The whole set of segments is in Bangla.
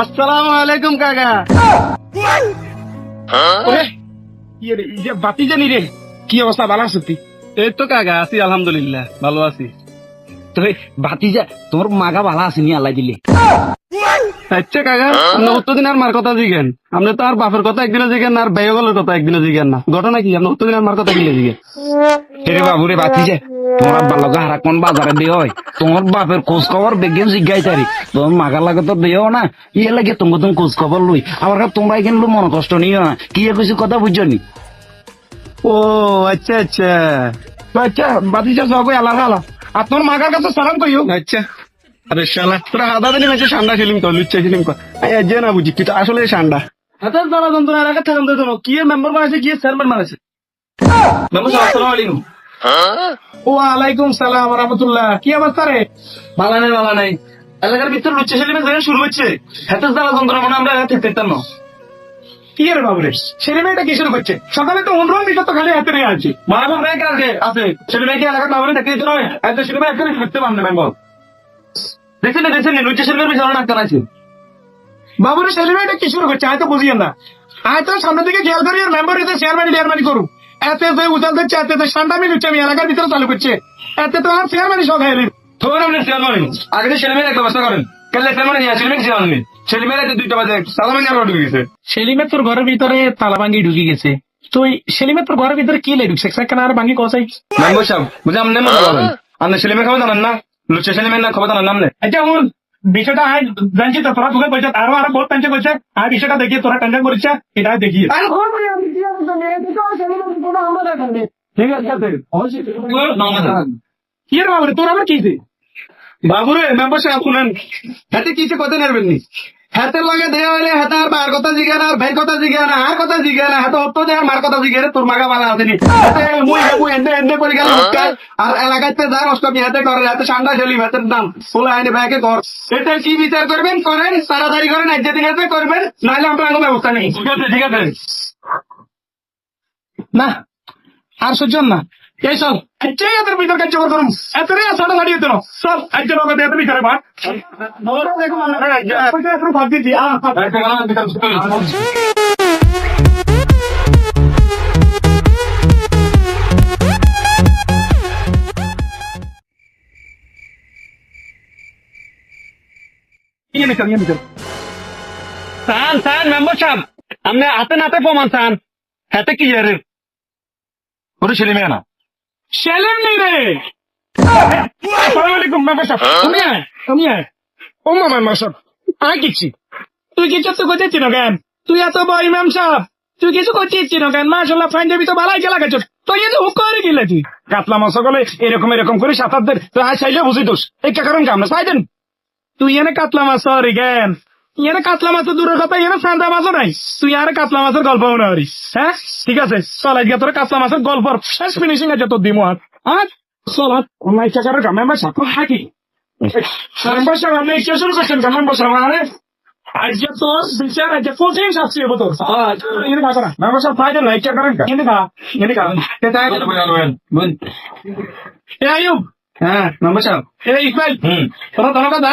আসসালামু আলাইকুম কাকা। ওরে, ইয়ে রে, ইয়ে বাতি জানি রে কি অবস্থা ভালো আছো তুই? এই তো কাকা আছি আলহামদুলিল্লাহ ভালো আছি। তো ভাতিজা তোর মাগা ভালো আছে নি আল্লাহ দিলে। আচ্ছা কাকা আপনি অতদিন আর মার কথা জিগেন। আপনি তো আর বাপের কথা একদিনে জিগেন আর বেয়গলের কথা একদিনে জিগেন না। ঘটনা কি? আপনি অতদিন আর মার কথা গিলে জিগেন। রে বাবু রে ভাতিজা তোমার আব্বার লগে হারা কোন বাজারে দিয়ে হয়? তোমার বাপের খোঁজ খবর বেগে জিজ্ঞাই তারি তোমার মাগার লাগে তো দিও না ইয়ে লাগে তোমাকে তুমি খোঁজ খবর লই। কাছে তোমরা এখানে লো মন কষ্ট নিও না। কি কিছু কথা বুঝছ নি? ও আচ্ছা আচ্ছা। আচ্ছা ভাতিজা সব আল্লাহ আল্লাহ আর তোর মাগার কাছে সালাম কইও। আচ্ছা। আরে শালা তোরা আদা দিলি মেছে ঠান্ডা ফিলিম কর লুচ্চা ফিলিম কর। এই যে না বুঝি তুই তো আসলে ঠান্ডা হাতের জ্বালা যন্ত্রণা রাখা থাকুন তো জানো কি মেম্বার বানাইছে কি চেয়ারম্যান বানাইছে? মেম্বার সাহেব আসসালামু আলাইকুম। ওয়ালাইকুম সালাম রহমতুল্লাহ। কি অবস্থা রে? ভালো নাই ভালো নাই। এলাকার ভিতরে লুচ্চা ফিলিমের জায়গা শুরু হচ্ছে হাতের জ্বালা যন্ত্রণা মনে আমরা হাতে পেতাম না। কি রে বাবু রে? ছেলে মেয়েটা কি শুরু করছে? সকালে তো অন্য মিটার তো খালি হাতে নিয়ে আছে মারা ভাই কালকে আছে ছেলে মেয়েকে এলাকার বাবুরে দেখতে নয় এত ছেলে মেয়ে এখানে থাকতে পারবে না বেঙ্গল। দেখছেন দেখছেন না, লুচ্চা ছেলে মেয়ের বিশাল ডাক্তার আছে বাবু রে, ছেলে মেয়েটা কি শুরু করছে? আমি তো বুঝিয়ে না। আমি তো সামনে থেকে খেয়াল করি আর মেম্বার হইতে চেয়ারম্যান চেয়ারম্যানই করুক। এতে তো উজাল দিচ্ছে এতে তো সান্ডামি লুচ্ছে আমি এলাকার ভিতরে চালু করছে। এতে তো আর চেয়ারম্যানই সব তোমার আপনি চেয়ারম্যান আগে ছেলে মেয়ের ব্যবস্থা করেন। কালে চেয়ারম্যান মেয়ে চেয়ারম্যান ছেলে দুইটা বাজে সালামে নিয়ে ঢুকে গেছে। সেলিমের তোর ঘরের ভিতরে তালা ভাঙ্গি ঢুকে গেছে। তুই সেলিমের তোর ঘরের ভিতরে কি লে ঢুকছে সেখানে আর ভাঙ্গি কসাই। মেম্বার সাহেব বুঝে আপনি মনে করেন আপনি ছেলে মেয়ে খবর জানেন না? লুচ্চা ছেলে মেয়ের না খবর জানেন নামনে আচ্ছা হুন বিষয়টা আজ জানছি তো তোরা তোকে বলছে আরও আরও বহুত টেনশন করছে। আর বিষয়টা দেখিয়ে তোরা টেনশন করিস এটা দেখিয়ে। ঠিক আছে কি রে বাবু তোর আবার কি? বাবুরে মেম্বার সাহেব শুনেন হাতে কিছু কথা নেবেন নি হাতে লাগে দেয়া হাতে আর মার কথা জিগে না আর ভাই কথা জিগে না আর কথা জিগে না হাতে অত দেয় মার কথা জিগে তোর মাগা বালা মুই মুই এন্ডে এন্ডে করে গেল আর এলাকাতে যা অষ্টমী হাতে করে হাতে ঠান্ডা চলি হাতের দাম বলে আইনে ব্যাগে কর এটা কি বিচার করবেন করেন তাড়াতাড়ি করেন আজ দিন হাতে করবেন নাহলে আমরা কোনো ব্যবস্থা নেই। ঠিক আছে ঠিক আছে। না আর সহ্য না। এই চল এই এদের ভিতর কাজ জবর করুম এত রে সাড়ে গাড়ি হতো চল একজন লোক দিয়ে দেখো আমরা ভাগ দিচ্ছি সান সান মেম্বার সাহেব আপনি হাতে নাতে প্রমাণ সান হাতে কি ওটা ছেলে মেয়ে না সেলিম নেই রে আসসালামু আলাইকুম সাহেব তুমি আয় তুমি আয়। ও মামা সাহেব আয় কিছি তুই কিছু তো করতেছি না কেন তুই এত বড় ইমাম সাহেব। তুই কিছু করতেছি না কেন মাশাল্লাহ ফাইন দেবি তো ভালাই খেলা গেছ তুই এত হুক করে গেলে তুই। কাতলা মাছ গলে এরকম এরকম করে সাত আট তো আয় চাইলে বুঝি দোষ। এই কারণ কামনা চাইদেন তুই এনে কাতলা মাছ হরি জ্ঞান। এনে কাতলা মাছের দূরের কথা এনে সান্দা মাছও নাই। তুই আর কাতলা মাছের গল্প মনে হরিস হ্যাঁ? ঠিক আছে চল আজকে তোর কাতলা মাছের গল্পর শেষ ফিনিশিং আছে তোর দিমু হাত। আর চল হাত। অনলাইন চাকার গামে মাছ হাত হাকি শুরু করছেন আরে। আজকে তোর বিচার কঠিন শাস্তি হব তোর। এনে খা মেম্বার সাহেব ফাইদে নাই কে করেন এনে খা এনে খা। এ আয়ুব। হ্যাঁ মেম্বার সাহেব এ ইকবাল। তোরা ধন্যবাদ দা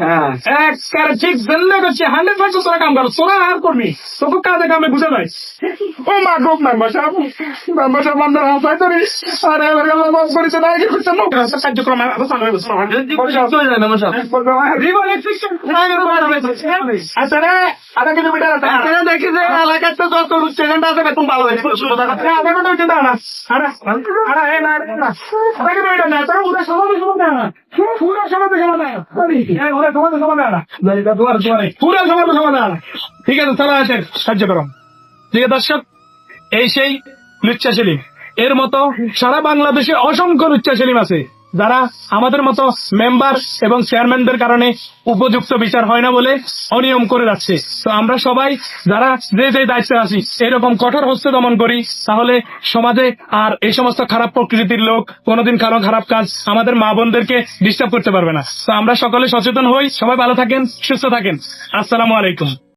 হ্যাঁ ঠিক জেনে করছে হান্ড্রেড পার্সেন্ট তোরা কাম করো তোরা আর করবি তোকে কাজে কামে বুঝে নাই ও মা গো মেম্বার সাহেব মেম্বার সাহেব আমরা হাসাই ধরি আরে আরে মাফ করেছে না কি করছে কার্যক্রম আরও হয়ে গেছে মেম্বার সাহেব আচ্ছা রে আধা কিলোমিটার আছে দেখি যে এলাকার তো যত স্টেশনটা আছে বেতন ভালো হয়েছে আধা ঘণ্টা হচ্ছে না আরে আরে না না আধা কিলোমিটার না তোরা সমাবে সমাবে না সমাধান। পুরো সমাধান। ঠিক আছে তারা আছে করো ঠিক আছে দর্শক, এই সেই লুচ্চা সেলিম এর মতো সারা বাংলাদেশে অসংখ্য লুচ্চা সেলিম আছে। যারা আমাদের মতো মেম্বার এবং চেয়ারম্যানদের কারণে উপযুক্ত বিচার হয় না বলে অনিয়ম করে যাচ্ছে। তো আমরা সবাই যারা যে যে দায়িত্বে আছি, এরকম কঠোর হস্তে দমন করি, তাহলে সমাজে আর এই সমস্ত খারাপ প্রকৃতির লোক কোনোদিন কারও খারাপ কাজ আমাদের মা বোনদেরকে ডিস্টার্ব করতে পারবে না। তো আমরা সকলে সচেতন হই, সবাই ভালো থাকেন, সুস্থ থাকেন। আসসালামু আলাইকুম।